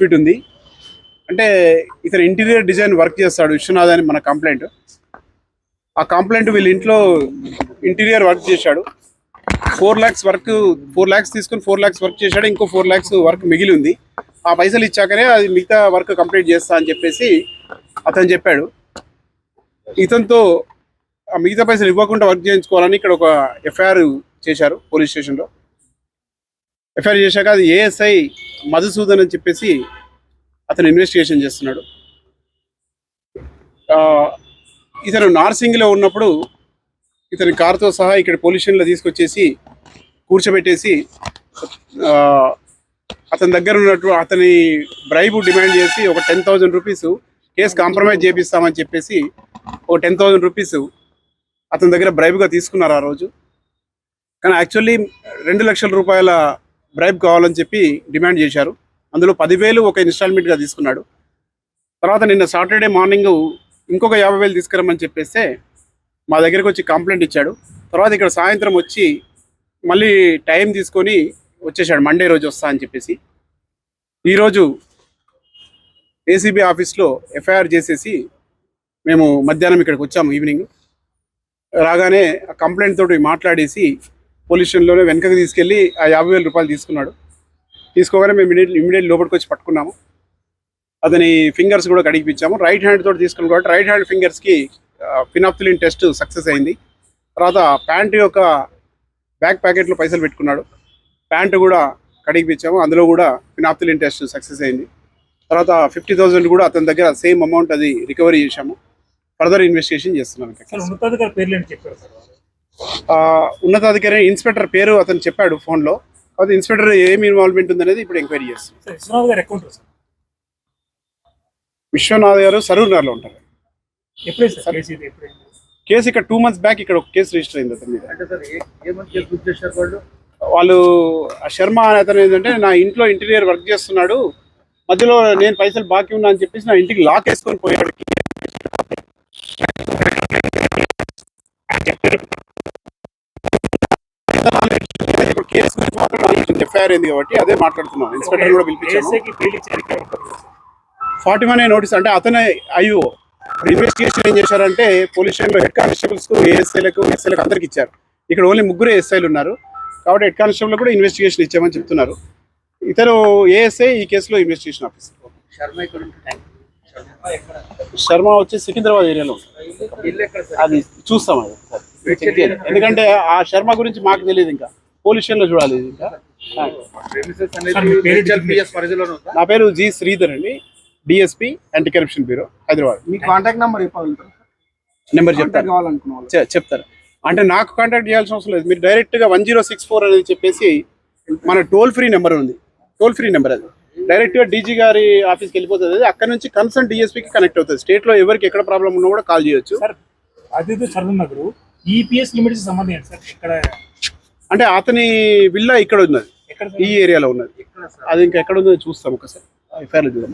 Fit ఉంది. అంటే ఇతను ఇంటీరియర్ డిజైన్ వర్క్ చేస్తాడు విశ్వనాథ్ అని మన కంప్లైంట్. ఆ కంప్లైంట్ వీళ్ళ ఇంట్లో ఇంటీరియర్ వర్క్ చేశాడు. Four lakhs work four lakhs తీసుకుని ఫోర్ ల్యాక్స్ వర్క్ చేశాడు. ఇంకో ఫోర్ ల్యాక్స్ వర్క్ మిగిలి ఉంది. ఆ పైసలు ఇచ్చాకనే అది మిగతా వర్క్ కంప్లీట్ చేస్తా అని చెప్పేసి అతను చెప్పాడు. ఇతనితో ఆ మిగతా పైసలు ఇవ్వకుండా వర్క్ చేయించుకోవాలని ఇక్కడ ఒక ఎఫ్ఐఆర్ చేశారు పోలీస్ స్టేషన్లో. ఎఫ్ఐఆర్ చేశాక అది ఏఎస్ఐ మధుసూదన్ అని చెప్పేసి అతను ఇన్వెస్టిగేషన్ చేస్తున్నాడు. ఇతను నార్సింగ్లో ఉన్నప్పుడు ఇతని కారుతో సహా ఇక్కడ పోలీస్ స్టేషన్లో తీసుకొచ్చేసి కూర్చోబెట్టేసి అతని దగ్గర ఉన్నట్టు అతని బ్రైబు డిమాండ్ చేసి ఒక ten thousand rupees case compromise చేపిస్తామని చెప్పేసి ఒక టెన్ థౌజండ్ రూపీస్ అతని దగ్గర బ్రైబ్గా తీసుకున్నారు ఆ రోజు. కానీ యాక్చువల్లీ రెండు లక్షల రూపాయల బ్రైబ్ కావాలని చెప్పి డిమాండ్ చేశారు. అందులో పదివేలు ఒక ఇన్స్టాల్మెంట్గా తీసుకున్నాడు. తర్వాత నిన్న సాటర్డే మార్నింగ్ ఇంకొక యాభై వేలు తీసుకురమ్మని చెప్పేస్తే మా దగ్గరికి వచ్చి కంప్లైంట్ ఇచ్చాడు. తర్వాత ఇక్కడ సాయంత్రం వచ్చి మళ్ళీ టైం తీసుకొని వచ్చేసాడు మండే రోజు వస్తా అని చెప్పేసి. ఈరోజు ఏసీబీ ఆఫీస్లో ఎఫ్ఐఆర్ చేసేసి మేము మధ్యాహ్నం ఇక్కడికి వచ్చాము ఈవినింగ్ రాగానే ఆ కంప్లైంట్ తోటి మాట్లాడేసి పోలీస్ స్టేషన్లోనే వెనకకి తీసుకెళ్ళి ఆ యాభై వేల రూపాయలు తీసుకున్నాడు. తీసుకోగానే మేము ఇమీడియట్ ఇమీడియట్ లోపలికి వచ్చి పట్టుకున్నాము. అతని ఫింగర్స్ కూడా కడిగిపించాము రైట్ హ్యాండ్ తోటి తీసుకున్నాం కాబట్టి రైట్ హ్యాండ్ ఫింగర్స్కి ఫినాప్తులిన్ టెస్ట్ సక్సెస్ అయింది. తర్వాత ప్యాంట్ యొక్క బ్యాక్ ప్యాకెట్లో పైసలు పెట్టుకున్నాడు. ప్యాంటు కూడా కడిగిపించాము అందులో కూడా ఫినాప్తులిన్ టెస్ట్ సక్సెస్ అయింది. తర్వాత ఫిఫ్టీ థౌసండ్ కూడా అతని దగ్గర సేమ్ అమౌంట్ అది రికవరీ చేశాము. ఫర్దర్ ఇన్వెస్టిగేషన్ చేస్తున్నాం. ఇంకా. ఉన్నతాధికారి ఇన్స్పెక్టర్ పేరు అతను చెప్పాడు ఫోన్లో. అది ఇన్స్పెక్టర్ ఏమి ఇన్వాల్వ్మెంట్ ఉందనేది ఇప్పుడు ఎంక్వైరీ చేస్తుంది. సార్ విశ్వనాథ్ గారు అకౌంట్ సార్? విశ్వనాథ్ గారు సరూర్ నగర్లో ఉంటారు. కేసు ఇక్కడ టూ మంత్స్ బ్యాక్ ఇక్కడ ఒక కేసు రిజిస్టర్ అయింది అతని మీద. వాళ్ళు? శర్మ అనే అతను ఏంటంటే నా ఇంట్లో ఇంటీరియర్ వర్క్ చేస్తున్నాడు మధ్యలో నేను పైసలు బాకీ ఉన్నా అని చెప్పేసి నా ఇంటికి లాక్ వేసుకొని పోయాడు. ఎఫ్ఐఆర్ అయింది కాబట్టి అదే మాట్లాడుతున్నాను. ఇన్స్పెక్టర్ కూడా సార్. ఫార్టీ వన్ నోటీస్ అంటే అతనే ఐఓ. ఇన్వెస్టిగేషన్ ఏం చేశారంటే పోలీస్ స్టేషన్లో హెడ్ కానిస్టేబుల్స్కు ఏఎస్ఐలకు ఎస్ఐలకు అందరికి ఇచ్చారు. ఇక్కడ ఓన్లీ ముగ్గురు ఎస్ఐలు ఉన్నారు. కాబట్టి హెడ్ కానిస్టేబుల్ కూడా ఇన్వెస్టిగేషన్ ఇచ్చామని చెప్తున్నారు. ఇతను ఏఎస్ఐ ఈ కేసులో ఇన్వెస్టిగేషన్ ఆఫీసర్ శర్మ ఇక్కడ ఉంటుంది శర్మ ఎక్కడ? శర్మ వచ్చి సికింద్రాబాద్ ఏరియాలో అది చూస్తాం అది. ఎందుకంటే ఆ శర్మ గురించి మాకు తెలియదు ఇంకా. పోలీస్ స్టేషన్లో చూడాలి. నా పేరు జి శ్రీధర్ అండి. DSP anti corruption bureau Hyderabad. మీ కాంటాక్ట్ నెంబర్ నెంబర్ చెప్తాను. చెప్తారు. అంటే నాకు కాంటాక్ట్ చేయాల్సిన అవసరం లేదు. మీరు డైరెక్ట్గా వన్ జీరో సిక్స్ ఫోర్ అనేది చెప్పేసి మన టోల్ ఫ్రీ నెంబర్ ఉంది. టోల్ ఫ్రీ నెంబర్ అది. డైరెక్ట్గా డీజీ గారి ఆఫీస్కి వెళ్ళిపోతుంది. అది అక్కడ నుంచి కన్సర్న్ డిఎస్పీకి కనెక్ట్ అవుతుంది. స్టేట్లో ఎవరికి ఎక్కడ ప్రాబ్లం ఉన్నా కూడా కాల్ చేయొచ్చు. Sir Saroor Nagar EPS limits సంబంధం ఏంటి సార్? ఇక్కడ అంటే అతని విల్లా ఇక్కడ ఉన్నది. ఈ ఏరియాలో ఉన్నది. అది ఇంకా ఎక్కడ ఉందో చూస్తాం ఒకసారి. ఎఫ్ఐఆర్లో చూద్దాం.